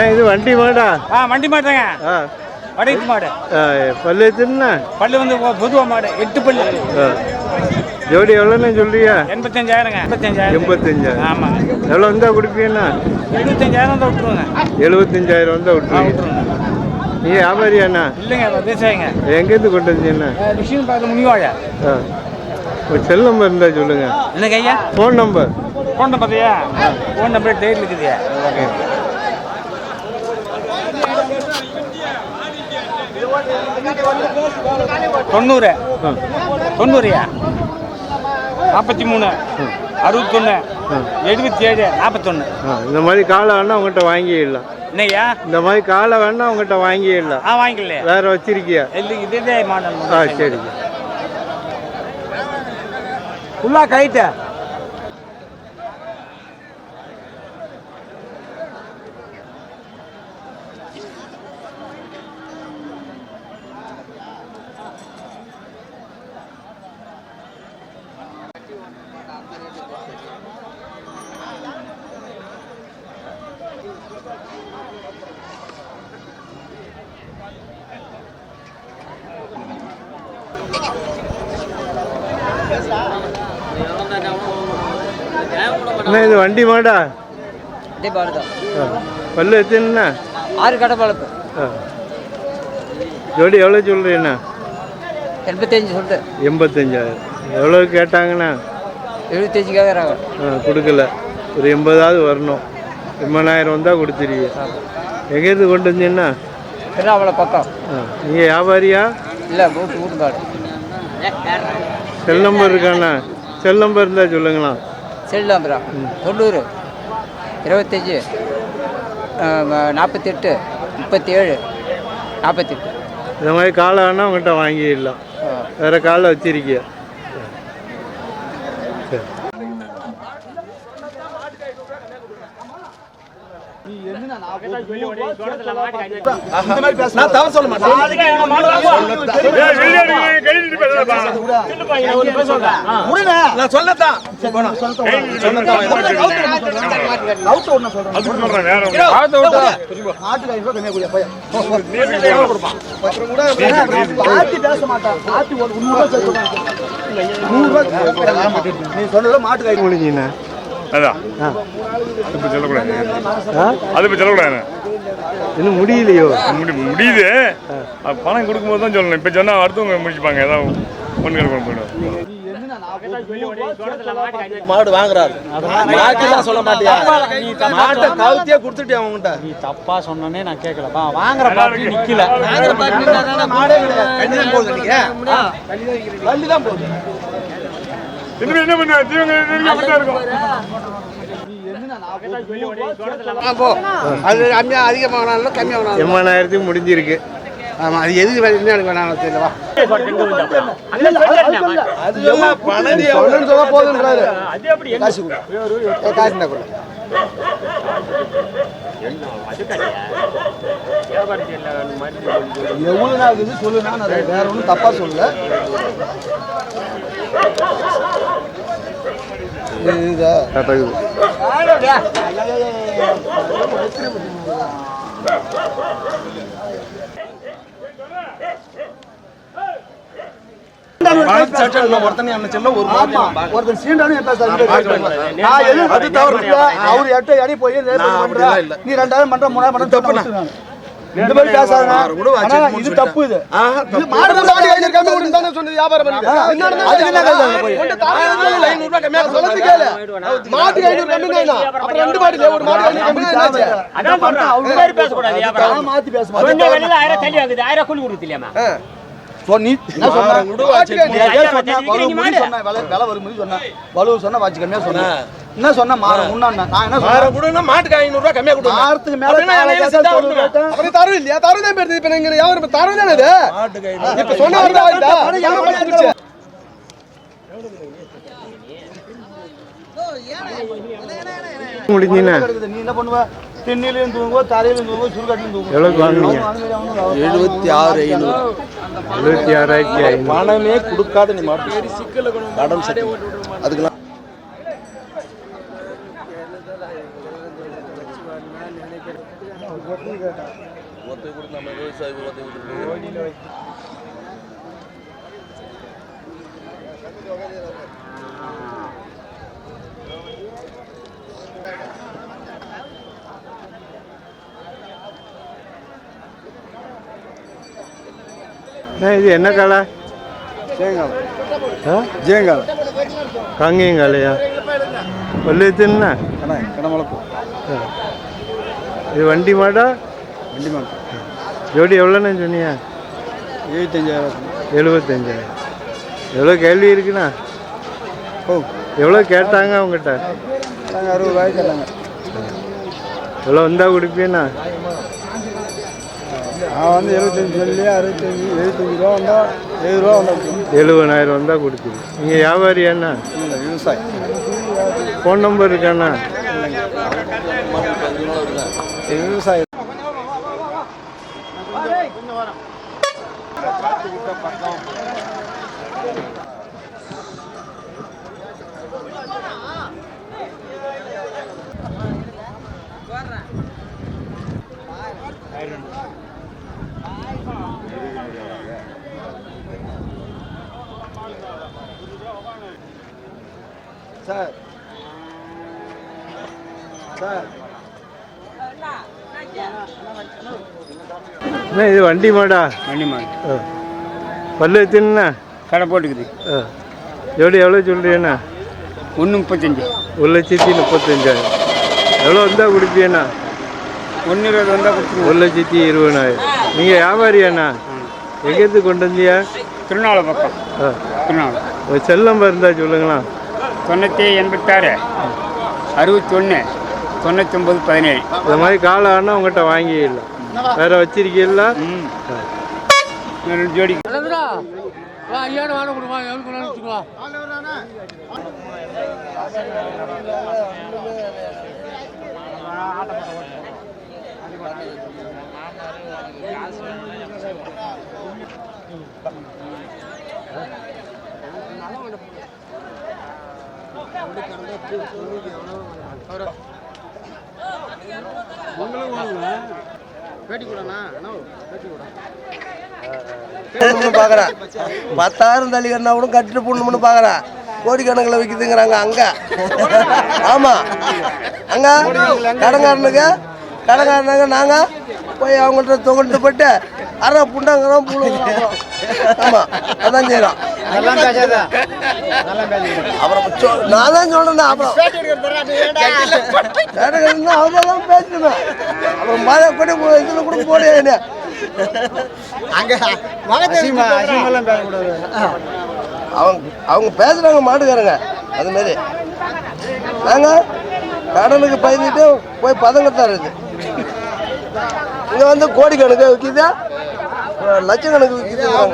அண்ணா இது வண்டி மாடா. ஆ வண்டி மாடுதாங்க. ஆ. வடக்கு மாடு. பல்லு எத்தனை பல்லு வந்து பொ- பொதுவா மாடு எட்டு பல்லு. ஜோடி எவ்வளோண்ணே சொல்றியா எண்பத்தஞ்சாயிரங்க. எண்பத்தஞ்சாயிரம். எண்பத்தஞ்சாயிரம் ஆமாங்க. எவ்வளோ வந்தால் கொடுப்பீங்கண்ணா? எழுபத்தஞ்சாயிரம் தான் விட்டுருவாங்க. எழுபத்தஞ்சாயிரம் வந்தால் விட்டுருவீங்க. நீ வியாபாரியாண்ணா இல்லைங்க விவசாயிங்க. எங்கேருந்து கொண்டு வந்தீங்கண்ணா? மிஷின் பார்த்து முடிவாயா ஆ. ஒரு செல் நம்பர் இருந்தால் சொல்லுங்கள் என்னங்க ஐயா? ஃபோன் நம்பர் ஃபோன் நம்பர் பார்த்தியா ஃபோன் நம்பர் டேட் இருக்குதுயா? ஓகே தொண்ணூறு. தொண்ணூறுயா நாற்பத்தி மூணு அறுபத்தொன்று எழுபத்தி ஏழு நாற்பத்தொன்று இந்த மாதிரி காலை வேணா உங்கள்கிட்ட வாங்கிடலாம். என்னய்யா? இந்த மாதிரி காலை வேணா உங்கள்கிட்ட வாங்கிடலாம். ஆ வாங்கிக்கலையா வேற வச்சிருக்கியா? இல்லை இதே மாடல் ஆ சரிங்க ஃபுல்லாக கைட்ட அண்ணா இது வண்டி மாடா? இதே பாடுதான் ஆ. பல்லு எத்தனைண்ணா? ஆறு கடை பழப்பு ஜோடி எவ்வளோ சொல்கிறீண்ணா எண்பத்தஞ்சு சொல்லிட்டு. எண்பத்தஞ்சாயிரம். எவ்வளோ கேட்டாங்கண்ணா? எழுபத்தஞ்சு கேட்குறாங்க ஆ கொடுக்கல. ஒரு எண்பதாவது வரணும். எண்பதாயிரம் வந்தால் கொடுத்துருவீங்க எங்கேருந்து கொண்டு வந்தீங்கன்னா திருவண்ணாமலை பக்கம். நீங்கள் வியாபாரியா? இல்லை வீட்டு வீட்டுப்பாடு செல் நம்பர் இருக்காண்ணா? செல் நம்பர் இருந்தால் சொல்லுங்களா செல்லாம்பரம் தொண்ணூறு. இருபத்தஞ்சி. நாற்பத்தெட்டு முப்பத்தி ஏழு நாற்பத்தெட்டு இந்த மாதிரி காலை வேணால் உங்கள்கிட்ட வாங்கிடலாம். வேறு காலை வச்சிருக்கியா? சரி முடிஞ்சுண்ணா அதான் ஆ. இப்போ சொல்லக்கூடாது. அது இப்போ சொல்லக்கூடாது. இன்னும் முடியலையோ? முடி முடியுது. பணம் கொடுக்கும்போது தான் சொல்லணும். இப்போ சொன்னால் அடுத்தவங்க முடிச்சுப்பாங்க. ஏதாவது ஒன்று கொண்டு போயிடும் மாடு வாங்குறாரு. பாக்கிலாம் சொல்ல மாட்டியா? மாட்டை கவுத்தியே கொடுத்துட்டே அவங்ககிட்ட நீ தப்பா சொன்னனே நான் கேட்கல வாங்குற நிக்கல. வாங்குற பாட்டி மாடே கிடையாது. போகுது நீங்க போகுது. என்ன பண்ண? தீவங்க இருக்கும். அது கம்மியா அதிகமானாலும் கம்மியானாலும் எண்பதாயிரத்துக்கு முடிஞ்சிருக்கு. ஆமா அது எதுக்கு வேணும் என்ன வேணாலும் தெரியலவா? அது சொல்ல பணம் சொல்ல போதுன்றாரு காசு இருந்தா எவ்வளோ நாள் சொல்லுனா நான் வேற ஒன்றும் தப்பா சொல்லல. இதா நீ ரெண்டாயிரம் பண்ற மூணாயிரம் பண்ற தப்பு இந்த மாதிரி பேசாத ஆனா இது தப்பு இது. இது மாடு கையில கம்மி கொடுத்து தானே சொன்னது வியாபாரம் பண்ணி அதுக்கு என்ன கையில போய்? ஐநூறு ரூபாய் கம்மியா சொல்லுது கேளு. மாட்டுக்கு ஐநூறு கம்மி தான்? அப்புறம் ரெண்டு மாடு இல்லையா? ஒரு மாடு ஐநூறு கம்மி தான்? என்னாச்சு அதான் சொல்றேன். அவங்க மாதிரி பேசக்கூடாது நான் மாத்தி பேச கொஞ்சம் மாட்டேன் வெளியில ஆயிரம் தள்ளி ஆகுது. ஆயிரம் கூலி கொடுத்துலையாமா சொ- நீ என்ன சொன்ன? மாட்டுக்கு நீ ஐயா, எதை சொன்ன? நீங்க வலு நீங்க முடி மாடு. சொன்ன, விலை- விலை வரும் முடி சொன்ன. வலு சொன்ன, வாட்சி கம்மியா சொன்ன. என்ன சொன்ன? மாறு, முன்னாடி நான் என்ன சொன்னேன்? மாட்டுக்கு ஐநூறு ரூபாய் கம்மியா கொடுங்க. மாரத்துக்கு மேல தரும் இல்லையா? தரும் தான் போயிருது இப்ப நீங்க வியாபாரம் இப்ப தரும் தானே இது? இப்ப சொன்ன வரதா நீ என்ன பண்ணுவ? திண்ணிலையும் தூங்குவோ தலையிலும் தூங்குவோ சுருக்காட்டிலும் தூங்குவோ. எவ்வளோக்கு வாங்குனீங்க? எழுபத்தி ஆறு ஐநூறு. எழுபத்தி ஆறாயிரத்தி ஐநூறு. பணமே கொடுக்காத நீ மாட்டு. கடன் சட்டி. அண்ணா, இது என்ன காலை? ஆ? ஜெயங்கால் காங்கேயங்காலையா பல்லு எத்துனா அண்ணா கடமளப்பு இது வண்டி மாடா? வண்டி மாட்டு ஜோடி எவ்வளோண்ணே சொன்னியா எழுபத்தஞ்சாயிரம். எழுபத்தஞ்சாயிரம். எவ்வளோ கேள்வி இருக்குண்ணா? ஓ. எவ்வளோ கேட்டாங்க அவங்ககிட்ட? அறுபது ரூபாய்க்கு கேட்டாங்க. எவ்வளோ வந்தால் கொடுப்பீண்ணா? நான் வந்து எழுபத்தஞ்சு சொல்லி அறுபத்தஞ்சு எழுபத்தஞ்சு ரூபா வந்தால் ஏழு ரூபா வந்தால் எழுபதாயிரம் வந்தால் கொடுப்பீங்க. நீங்கள் வியாபாரியாண்ணா இல்லை விவசாயி. ஃபோன் நம்பர் இருக்காண்ணா விவசாயி சார். சார். அண்ணா இது வண்டி மாடா. வண்டி மாடு. ஆ. பல்லு எத்தினா கடை போட்டுக்குது. ஜோடி எவ்வளோ சொல்கிறீண்ணா ஒன்று முப்பத்தஞ்சு. ஒரு லட்சத்தி முப்பத்தஞ்சாயிரம். எவ்வளோ வந்தால் கொடுப்பீண்ணா ஒன்று இருபது வந்தால் கொடுத்துருவோம். ஒரு லட்சத்தி இருபதாயிரம். நீங்கள் வியாபாரியாண்ணா எங்கேருந்து கொண்டு வந்தியா திருநாளை பக்கம். ஆ. திருநாளை செல் நம்பர் இருந்தால் சொல்லுங்களா தொண்ணூற்றி எண்பத்தாறு. அறுபத்தொன்று தொண்ணூத்தொம்பது பதினேழு. இந்த மாதிரி காலை ஆனால் உங்கள்கிட்ட வாங்கிடலாம். வேற வச்சிருக்கீங்களா? ம் ரெண்டு ஜோடி பத்தாயிரம் தள்ளி கண்ணா கூட கட்டிட்டு போடணும்னு பாக்குறேன். கோடிக்கணக்கில் விற்கிதுங்கிறாங்க அங்க. ஆமா. அங்க கடங்காரனுக்கு கடங்காரனாங்க நாங்க போய் அவங்கள்ட்ட தொங்கிட்டு போட்டு அரை புண்டாங்கிறோம் புழுங்குறோம் ஆமா அதான் செய்யறோம் அப்புறம் நான் தான் சொல்றேன் அப்புறம். அவங்கதான் பேசணும். அப்புறம் மழை கூட இதுல கூட போட அவங்க அவங்க பேசுறாங்க மாட்டுக்காரங்க. அது மாதிரி நாங்க கடனுக்கு பயந்துட்டு போய் பதங்கத்தான் இருக்கு இங்க வந்து கோடிக்கணக்கு விற்கிது லட்சக்கணக்கு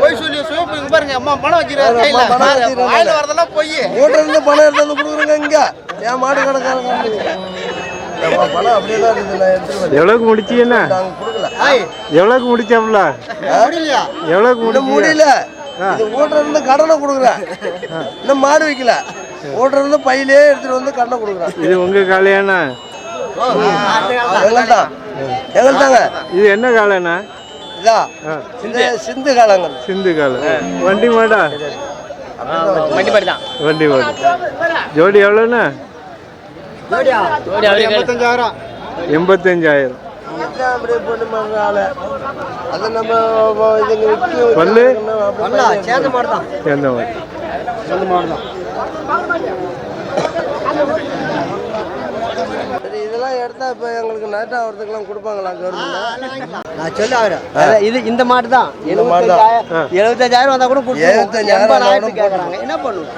போய் சொல்லி சிவப்பு பாருங்க அம்மா பணம் அம்மா பணம் வச்சிருக்காங்க. வாயில வரதெல்லாம் போய். வீட்டுல இருந்து பணம் எடுத்து வந்து கொடுக்குறேங்க இங்க. ஏன் மாடு கணக்காரங்க. பணம் அப்படியே தான் இருக்குது. எவ்வளோக்கு முடிச்சீங்கண்ணா நாங்க கொடுக்கல. எவ்வளோக்கு முடிச்சாப்ல முடியலையா? எவ்வளோக்கு முடிச்சீங்க முடியல. இது இருந்து கடனை கொடுக்குறேன் இன்னும் மாடு வைக்கல. வீட்டுல இருந்து பையிலே எடுத்துட்டு வந்து கடனை கொடுக்குறேன் இது உங்கள் காலையாண்ணா எங்கள்தான் எங்கள்தாங்க. இது என்ன காலைண்ணா இதா இந்த சிந்து காலங்கள். சிந்து காலை வண்டி மாடா? வண்டி பாடி தான் வண்டி மாடு ஜோடி எவ்வளோண்ணா எண்பத்தஞ்சாயிரம். எண்பத்தஞ்சாயிரம். பல்லு? சேர்ந்த மாடு தான் சேர்ந்த மாதிரி சேர்ந்த மாடு. தான் சரி இதெல்லாம் எடுத்தா இப்போ எங்களுக்கு நைட் ஆகிறதுக்கெல்லாம் கொடுப்பாங்களா கவர்மெண்ட் நான் சொல்ல ஆகிறேன் இது இந்த மாட்டு தான். இந்த மாடு தான். எழுபத்தஞ்சாயிரம் வந்தா கூட எழுபத்தஞ்சாயிரம் வந்தா கூட எண்பதாயிரத்துக்கு கேட்குறாங்க என்ன பண்ணுவோம்?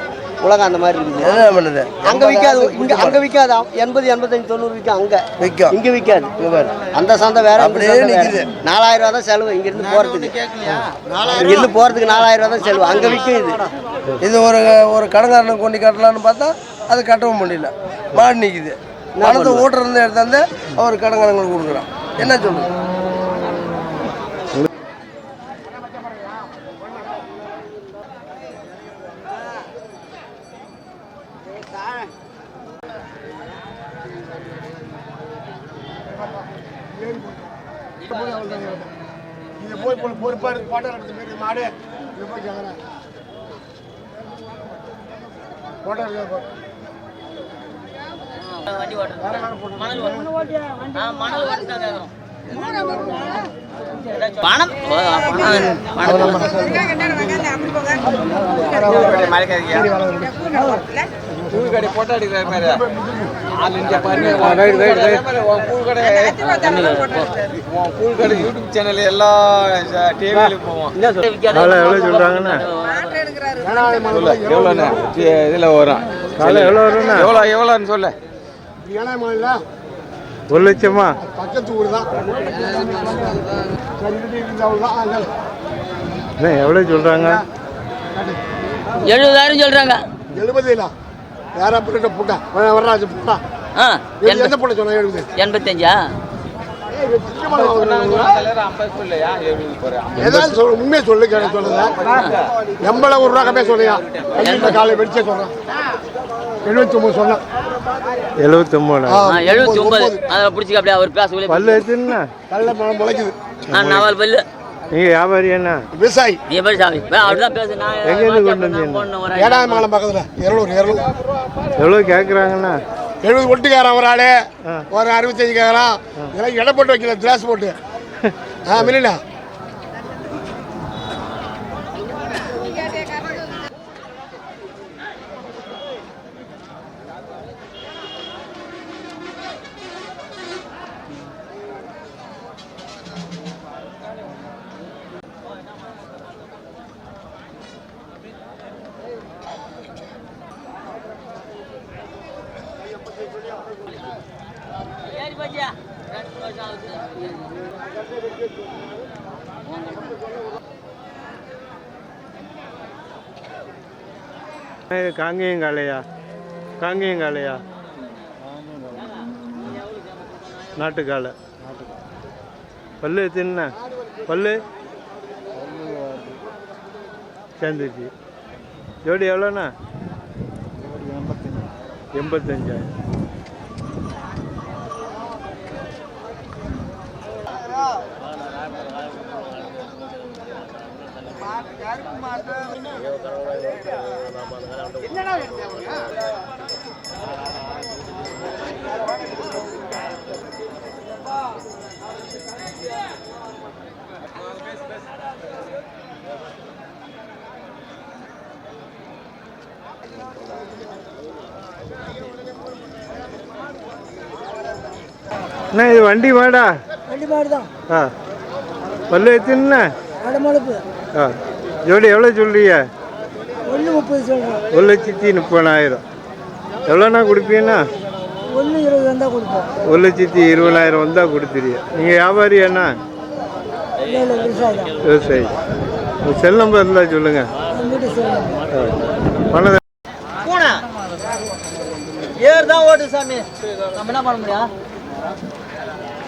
உலகம் அந்த மாதிரி இருக்குது. என்ன பண்ணுது? அங்க விற்காது இங்க அங்க விற்காது எண்பது எண்பத்தஞ்சு தொண்ணூறு விற்கும் அங்க. விற்கும் இங்க விற்காது. அந்த சந்தை வேற அப்படியே. நிக்குது. நாலாயிரம் ரூபா தான் செலவு. இங்க இருந்து போறதுக்கு. இங்க இருந்து போறதுக்கு நாலாயிரம் ரூபா தான் செலவு. அங்க விற்கும் இது. இது ஒரு ஒரு கடங்காரனுக்கு கொண்டு கட்டலாம்னு பார்த்தா அது கட்டவும் முடியல. மாடு நிற்குது பணத்தை ஓட்டுற இருந்து எடுத்தாந்து அவர் கடங்காரங்களுக்கு கொடுக்குறான். என்ன சொல்லுங்க போய் போய் பொறுப்பா இருக்கு போட்டோ எடுத்து போய் மாடு. இங்க போய் போட்டோ வண்டி ஓட்டுறது மணல் ஓட்டுறது ஆ மணல் ஓட்டுறது தான் கேட்குறோம் பணம் பூக்கடை போட்டோ எடுக்கிற மாதிரி பாருங்க உன் பூக்கடை யூடியூப் சேனல் எல்லா டிவியில போவோம் காலை எவ்வளோ சொல்கிறாங்கண்ணா சொல்லு எவ்வளோண்ணே இதில் வரும் காலை எவ்வளோ வரும்ண்ணா எவ்வளோ எவ்வளோன்னு சொல்லு. ஒரு லட்சமா? பக்கத்து ஊர் தான். அண்ணா எவ்வளோ சொல்கிறாங்க எழுபதாயிரம் சொல்றாங்க. எழுபது இல்லை. யாரா புட்ட புட்டா வர்றாச்சு புட்டா ஆ எந்த எந்த புட்ட சொன்னா எழுபது? எண்பத்தஞ்சா? உண்மையை சொல்லு கேட்க சொல்லுங்க எண்பது ஒரு ரூபா கம்மியாக சொல்லியா காலை வெடிச்சே சொல்கிறேன் எழுபத்தி ஒம்பது சொன்னேன் ஆ எழுபத்தி ஒன்பது அதில் பிடிச்சிக்க அப்படியே அவர் பேச பல்லு பழம் முளைக்குது. ஆ நாவல் பல்லு. நீங்கள் வியாபாரி என்ன? விவசாயி. நீ பேர் சாமி? வே, அப்படிதான் பேசு நான் எங்கேருந்து கொண்டு வந்தீங்க? ஏழாவது மங்கலம் பக்கத்தில்? இரநூறு இரநூறு. எவ்வளோ கேட்குறாங்கண்ணா எழுபது ஒட்டுக்காரன் ஒரு ஆளு. ஒரு அறுபத்தஞ்சு கேட்கறான் இதெல்லாம் எடை போட்டு வைக்கல கிளாஸ் போட்டு. ஆ மில்லினா இது காங்கேயம் காளையா நாட்டுக்காலை. பல்லு தின்ன பல்லு? சேர்ந்துச்சு ஜோடி எவ்வளோண்ணா? எண்பத்தஞ்சாயிரம். அண்ணா இது வண்டி மாடா வண்டி மாடு தான் ஆ. பல்லு எத்தினா அடமளப்பு ஆ. ஜோடி எவ்வளோ சொல்றீங்க? ஒன்று முப்பது சொல்கிறோம் ஒரு லட்சத்தி முப்பதாயிரம். எவ்வளோண்ணா கொடுப்பீங்கண்ணா? ஒன்று இருபது வந்தால் கொடுப்போம். ஒரு லட்சத்தி இருபதாயிரம் வந்தால் கொடுத்துருங்க நீங்கள் வியாபாரி அண்ணா? விவசாயி. செல் நம்பர் இருந்தால் சொல்லுங்கள் பணம் பூனை. ஏர் தான் ஓட்டு சாமி. நம்ம என்ன பண்ண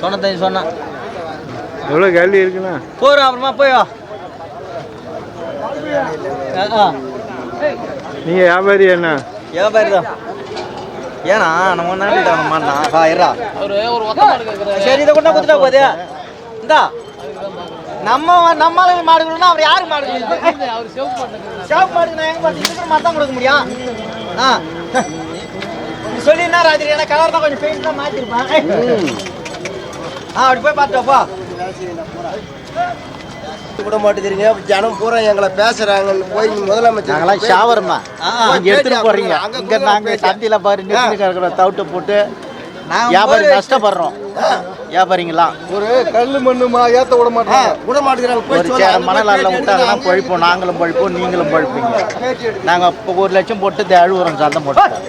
தொண்ணூத்தஞ்சு சொன்னான். எவ்வளோ கேள்வி இருக்குண்ணா? போறோம் அப்புறமா போய் வா. ஆ, ஆ. நீங்கள் வியாபாரி அண்ணா வியாபாரி தான். ஏன்னா நம்ம நம்ம மாட்டான் ஆ இருடா சரி இதை கொண்டா குத்துட்டா போதே. இந்தா. நம்ம நம்ம ஆளுங்க மாடு கொடுக்கணும் அவர் யாருக்கு மாடு கொடுக்கணும்? சிவப்பு மாடுக்கு நான் எங்க பார்த்து மாதிரி தான் கொடுக்க முடியும்? ஆ. நீ சொல்லி என்ன ராத்திரி? எனக்கு கலர் தான் கொஞ்சம் பெயிண்ட் தான் மாற்றிருப்பேன் ஆ அப்படி போய் பார்த்துப்பா விட மாட்டேங்கிறீங்க. ஜனம் பூரா எங்களை பேசுறாங்கன்னு போய் முதலமைச்சர் நாங்களாம் ஷாவர்மா. இங்க எடுத்துட்டு போறீங்க. அங்க இங்க நாங்க சந்தையில பாரு நிறுத்தி கிடக்குற தவிட்டு போட்டு வியாபாரி நஷ்டப்படுறோம். வியாபாரிங்களாம் ஒரு கல்லு மண்ணுமா ஏத்த விட மாட்டாங்க விட மாட்டேங்கிறாங்க. ஒரு. சேர மணலால விட்டாங்கன்னா பொழிப்போம். நாங்களும் பொழிப்போம் நீங்களும் பொழிப்பீங்க. நாங்க இப்போ ஒரு லட்சம் போட்டு அழுவுறோம் சந்தை போட்டு.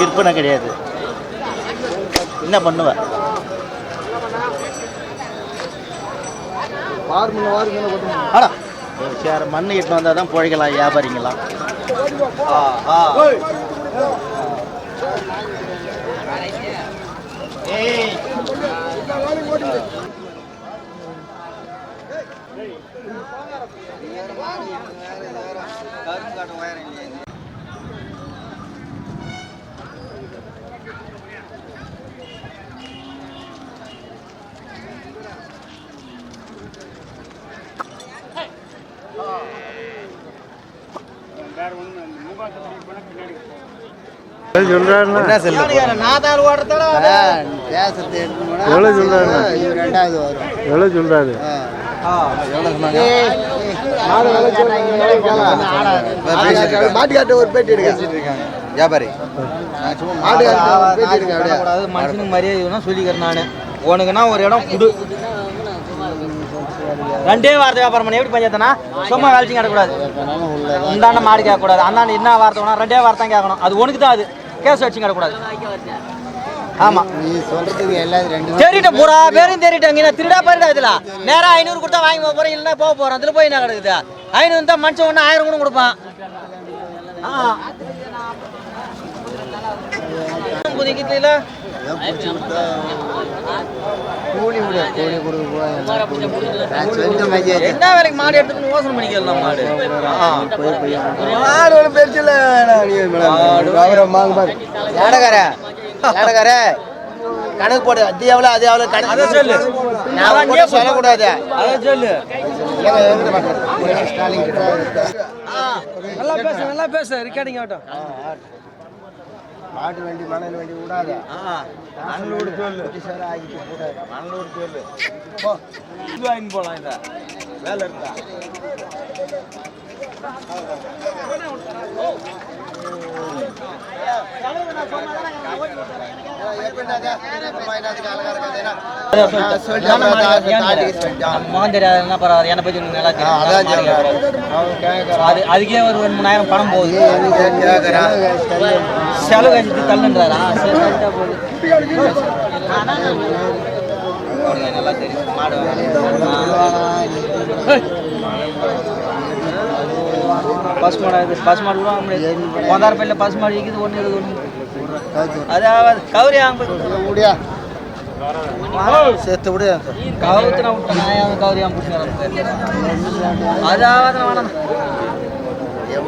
விற்பனை கிடையாது. என்ன பண்ணுவேன் ஆடா. ஒரு சேர மண்ணு இட்டு வந்தால் தான் பிழைக்கலாம் வியாபாரிங்களாம் ஆ ஆ தான் ஓடுறதோட பேசுறது எவ்வளோ சொல்றாருண்ணா? ரெண்டாவது வரும் எவ்வளோ சொல்றாரு? மாட்டுக்காட்ட ஒரு பேட்டி எடுக்க வியாபாரி. மனுஷனுக்கு மரியாதை சொல்லிக்கிறேன் நான். உனக்குன்னா ஒரு இடம் குடு. ரெண்டே வார்த்தை வியாபாரம் பண்ணி. எப்படி பஞ்சாயத்துனா? சும்மா வேலைச்சு கிடக்கூடாது இந்தாண்ட மாடு கேட்கக்கூடாது. அந்தாண்ட என்ன வார்த்தை வேணும் ரெண்டே வார்த்தை தான் கேட்கணும். அது உனக்கு தான் அது. கேஸ் வச்சு கிடக்கூடாது ஆமா. நீ சொல்றதுக்கு எல்லாம் ரெண்டு தெரிட்ட பூரா பேரும் தெரிட்டாங்க நான் திருடா பாருடா இதுல. நேரா ஐநூறு கொடுத்தா வாங்கி போக போறேன் இல்லைன்னா போக போறேன். அதுல போய் என்ன கிடக்குது? ஐநூறு தான் மனுஷன் ஒன்று ஆயிரம் கூட கொடுப்பான். கூலி விட கூலி கொடுக்க என்ன வேலைக்கு மாடு எடுத்துட்டு யோசனை பண்ணிக்கலாம் மாடு? ஆ. மாடு ஒன்று பெருசு இல்லை. அவரை வாங்க பாரு ஏடகார ஏடகார கணக்கு போடு அது எவ்வளோ அது எவ்வளோ கணக்கு சொல்லு. நான் கூட சொல்லக்கூடாது. சொல்லு. நல்லா பேசு நல்லா பேசு. ரெக்கார்டிங் ஆகட்டும். மாட்டு வண்டி மணல் வண்டி விடாத. மணலோடு சொல்லு. சார் ஆகிட்டு கூடாது மணலோடு சொல்லு. வாங்கி போலாம் இதை. வேலை இருந்தா அதுக்கே ஒரு மூணாயிரம் பணம் போகுது. செலவு கழிச்சு தள்ளுன்றாரா? சரி தள்ளிட்டா போகுது. நல்லா தெரியும் மாடு பசு மாடு இது பசு மாடு கூட வாங்க முடியாது. கொந்தாரப்பள்ளியில் பசு மாடு இருக்குது ஒன்று இருக்குது ஒன்று அதாவது கௌரி முடியா சேர்த்து விடு. நான் கௌரி வாங்க பிடிச்சிக்கிறேன் அதாவது வேணாம் எவ்வளோ அதாச்சும் இருந்தா பரவாயில்ல முடிந்தா இல்ல விட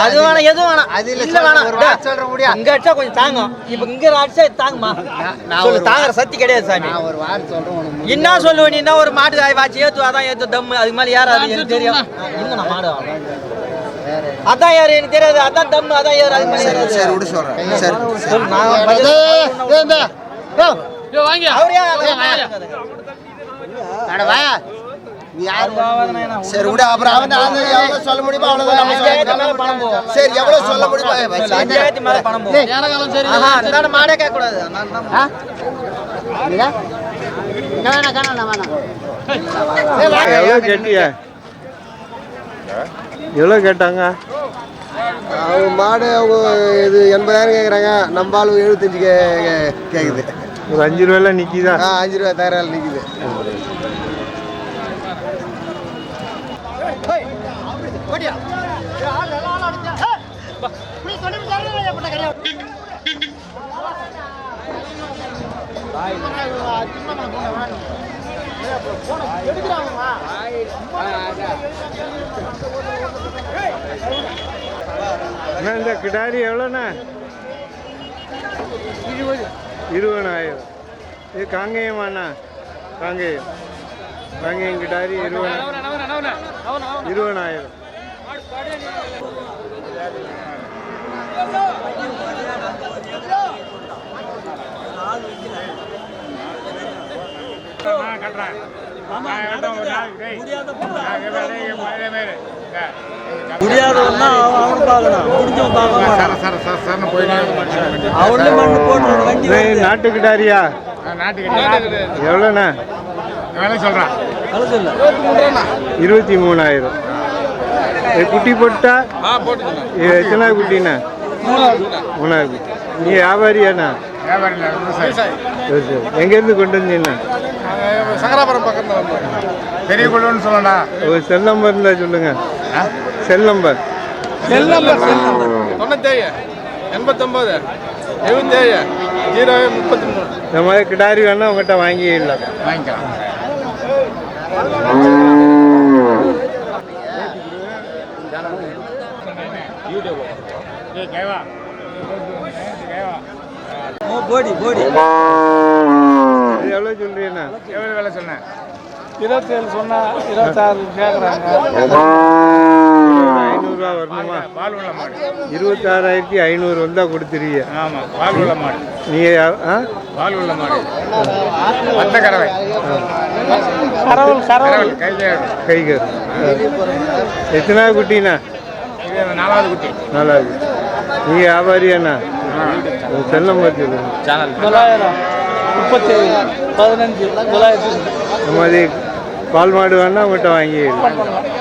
அது வேணாம் எதுவும் வேணாம் அது இல்ல, இல்ல வேணாம் ஒரு வார்த்தை சொல்றேன் முடியா? இங்க அடிச்சா கொஞ்சம் தாங்கும் இப்ப இங்க அடிச்சா தாங்குமா நான் சொல்லு தாங்குற சக்தி கிடையாது சாமி நான் ஒரு வார்த்தை சொல்றேன் என்ன சொல்லுவ நீ என்ன ஒரு மாட்டு தாய் வாச்சி ஏத்து அதான் ஏத்து தம்மு அதுக்கு மேல யாராது எனக்கு தெரியும் இல்ல நான் மாடு அதான் யாரு எனக்கு தெரியாது அதான் தம்மு அதான் யாரு அதுக்கு மேல சரி விடு சொல்கிறேன் சரி நான் பதில் அவர் யார் அட வா நீ யாரு சரி விடு. அப்புறம் அவன் அவன் எவ்வளோ சொல்ல முடியுமோ அவ்வளோதான் நம்ம அஞ்சாயிரத்து மேல பணம் சொல்லணும். போகும் சரி எவ்வளோ சொல்ல முடியுமோ அஞ்சாயிரத்து மேல பணம் போகும் ஆஹா, இந்தாண்ட மாடே கேட்க கூடாது அதனால தான் எவ்வளோ கேட்டியா எவ்வளோ கேட்டாங்க? அவங்க மாடு அவங்க இது எண்பதாயிரம் கேட்குறாங்க நம்ம ஆளு எழுபத்தஞ்சு கே கேட்குது ஒரு அஞ்சு ரூபாயில நிற்கிதா ஆ அஞ்சு ரூபா தகராறு நிற்குது இந்த கிடாரி எவ்வளோண்ணா? இருபதாயிரம். இது காங்கேயமாண்ணா காங்கேயம். காங்கேயம் கிடாரி இருபதாயிரம். இருபதாயிரம். முடியாதவன்னா அவனு பார்க்கணும். முடிஞ்சவன் பார்க்க அவனே மண்ணு போட்டு வண்டி இது நாட்டு கிடாரியா எவ்வளோண்ணா? இருபத்தி மூணாயிரம். குட்டி போட்டா இது எத்தனை குட்டிண்ணா மூணாவது குட்டி. நீ வியாபாரியாண்ணா எங்கேருந்து கொண்டு வந்தீங்கன்னா சங்கராபுரம் பக்கத்தில் பெரிய குழுன்னு சொல்லண்டா ஒரு செல் நம்பர் இருந்தால் சொல்லுங்கள் cell number cell number cell number தொண்ணூத்தேழு எண்பத்தொம்பது எழுபத்தேழு ஜீரோ முப்பத்தி மூணு. இந்த மாதிரி கிடாரி வேணால் உங்கள்கிட்ட வாங்கிடலாம். வாங்கிக்கலாம். இது எவ்வளோ சொல்கிறீங்கண்ணா எவ்வளோ வேலை சொன்னேன்? இருபத்தேழு சொன்னா இருபத்தாறு கேட்குறாங்க ஐநூறுரூவா வரணுமா? பால் உள்ள மாடு. இருபத்தாறாயிரத்தி ஐநூறு வந்தால் கொடுத்துருவீங்க ஆமாம் பால் உள்ள மாடு. நீங்கள் ஆ? பால் உள்ள மாடு. மத்த கறவை. கரவல் கறவல். கையில் கைகர் எத்தனாவது குட்டிண்ணா? இது நாலாவது குட்டி. நல்லா இருக்கு நீங்கள் வியாபாரியாண்ணா உங்க செல் நம்பர் சொல்லுங்கள் தொள்ளாயிரம். முப்பத்தேழு. பதினஞ்சு. தொள்ளாயிரத்தி இந்த மாதிரி பால் மாடு வேணால் உங்கள்கிட்ட வாங்கிடலாம்